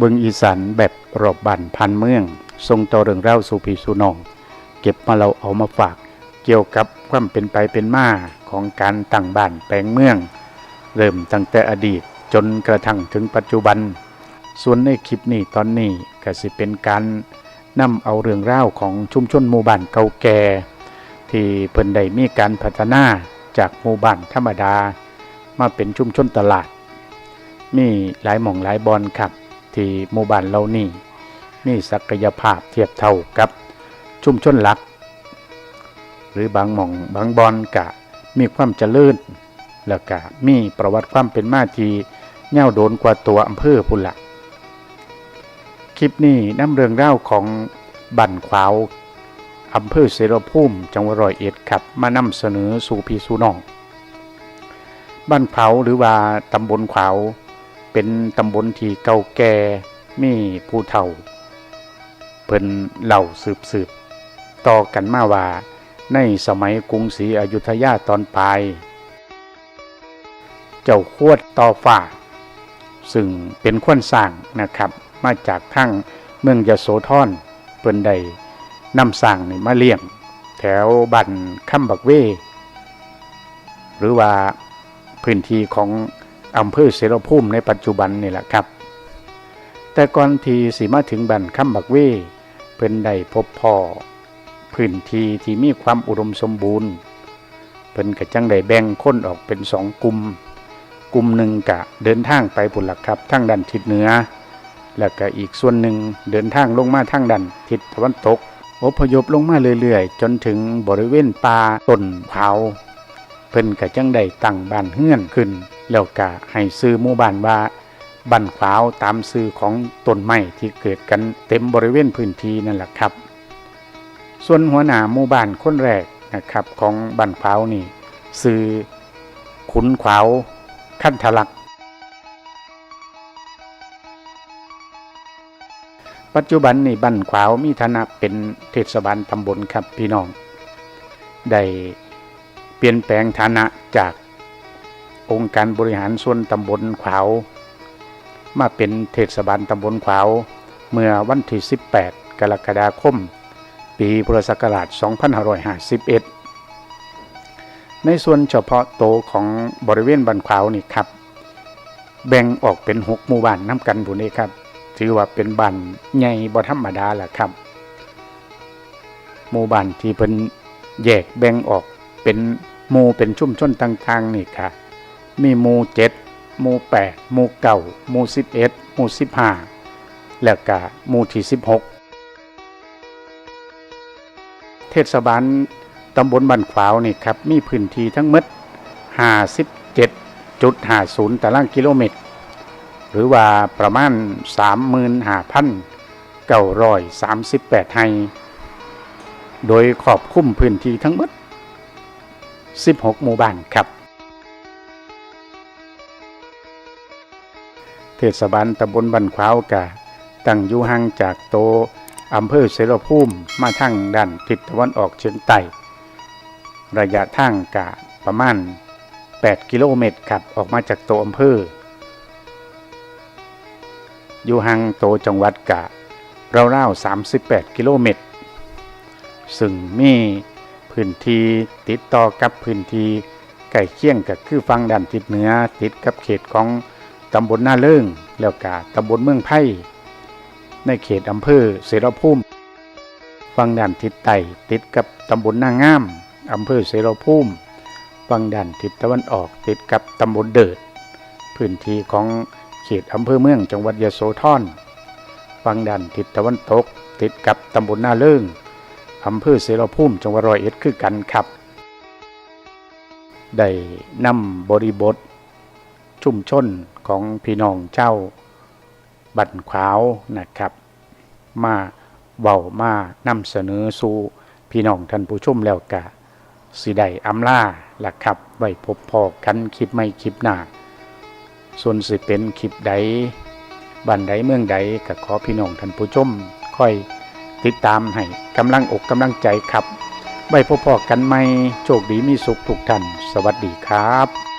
บิงอีสานแบบรอบบันพันเมือง ทรงต่อเรื่องเล่าสูบีสู่นอง เก็บมาเราเอามาฝาก เกี่ยวกับความเป็นไปเป็นมาของการตั้งบ้านแปลงเมือง เริ่มตั้งแต่อดีตจนกระทั่งถึงปัจจุบัน ส่วนในคลิปนี้ตอนนี้ก็สิเป็นการนำเอาเรื่องเล่าของชุมชนหมู่บ้านเก่าแก่ที่เพิ่นได้มีการพัฒนาจากหมู่บ้านธรรมดา มาเป็นชุมชนตลาด มีหลายหม่องหลายบอนครับ ที่หมู่บ้านเรานี่มีศักยภาพเทียบเท่ากับชุมชนหลัก หรือบางหม่องบางบอนกะมีความเจริญแล้วก็มีประวัติความเป็นมาที่เง่าโดนกว่าตัวอำเภอพุ่นละคลิปนี้น้ำเรื่องเล่าของบั่นขวาวอำเภอเสรภูมิจังหวัดร้อยเอ็ดครับมานำเสนอสู่พี่สู่น้องบ้านขวาวหรือว่าตำบลขวาว เป็นตำบลที่เก่าแก่มีผู้เฒ่า เพิ่นเล่าสืบสืบต่อกันมาว่า ในสมัยกรุงศรีอยุธยาตอนปลาย เจ้าขวดต่อฟ้าซึ่งเป็นขวนสร้างนะครับ มาจากทั้งเมืองยโสธรเพิ่นได้นำสร้างนี่มาเลี้ยง แถวบันค่ำบักเว หรือว่าพื้นที่ของ อำเภอเสรภูมิในปัจจุบันนี่แหละครับ แต่ก่อนที่สิมาถึงบันค่ำบักเวเพิ่นได้พบพ่อพื้นที่ที่มีความอุดมสมบูรณ์ เพิ่นก็จังได้แบ่งคนออกเป็นสองกลุ่มกลุ่มหนึ่งกะเดินทางไปพุ่นละครับทางด้านทิศเหนือ แล้วก็อีกส่วนหนึ่งเดินทางลงมาทางด้านทิศตะวันตกอพยพลงมาเรื่อยๆ จนถึงบริเวณป่าต้นเผาเพิ่นก็จังได้ตั้งบ้านเฮือนขึ้น แล้วก็ให้ซื้อหมู่บ้านว่าบ้นขวาวตามซื้อของต้นไม้ที่เกิดกันเต็มบริเวณพื้นที่นั่นแหละครับ ส่วนหัวหน้าหมู่บ้านคนแรกนะครับของบ้นขวาวนี่ซื้อขุนขวาวขั้นทลัก ปัจจุบันนี่บ้นขวาวมีฐานะเป็นเทศบาลตำบลครับพี่น้อง ได้เปลี่ยนแปลงฐานะจาก องค์การบริหารส่วนตำบลขวาว มาเป็นเทศบาลตำบลขวาว เมื่อวันที่ 18 กรกฎาคม ปีพุทธศักราช 2551 ในส่วนเฉพาะโตของบริเวณบ้านขวาวนี่ครับ แบ่งออกเป็น6หมู่บ้านน้ำกันบุนี้ครับ ถือว่าเป็นบ้านใหญ่บ่ธรรมดาแหละครับ หมู่บ้านที่เป็นแยกแบ่งออกเป็นหมู่เป็นชุมชนต่างๆนี่ค่ะ มีหมู่เจ็ดหมู่แปดหมู่เก้าหมู่สิบเอ็ดหมู่สิบห้าแล้วก็หมู่ที่สิบหกเทศบาลตำบลบ้านขวาวนี่ครับ มีพื้นที่ทั้งหมด57.50ตารางกิโลเมตร หรือว่าประมาณ 35,938 ไฮโดยขอบคุ้มพื้นที่ทั้งหมด 16 หมู่บ้านครับ เทศบาลตำบลบันขวาวกะตั้งอยู่ห่างจากโตอำเภอเสรภูมิมาทางด้านทิศตะวันออกเฉียงใต้ระยะทางกะประมาณ 8 กิโลเมตรครับออกมาจากโตอำเภอ อยู่ห่างโตจังหวัดกะราวๆ38 กิโลเมตร ซึ่งมีพื้นที่ติดต่อกับพื้นที่ใกล้เคียงกับคือฝั่งด้านทิศเหนือติดกับเขตของ ตำบลหน้าเลิงแล้วก็ตำบลเมืองไผ่ในเขตอำเภอเสรภูมิฝั่งด้านทิศใต้ติดกับตำบลนางามอำเภอเสรภูมิฝั่งด้านทิศตะวันออกติดกับตำบลเดิด พื้นที่ของเขตอำเภอเมืองจังหวัดยโสธรฝั่งด้านทิศตะวันตก ติดกับตำบลนาเลิงอำเภอเสรภูมิจังหวัดร้อยเอ็ดคือกันครับ ได้นำบริบท ชุมชน ของพี่น้องเจ้าบันขาวนะครับ มาเว้ามานำเสนอสู่พี่น้องท่านผู้ชมแล้วกะสิได้อำลาล่ะครับไว้พบพอกันคลิปไม่คลิปหน้า ส่วนสิเป็นคลิปใดบ้านใดเมืองใดก็ขอพี่น้องท่านผู้ชมค่อยติดตามให้กำลังอกกำลังใจครับไว้พบพอกันไหมโชคดีมีสุขทุกท่าน สวัสดีครับ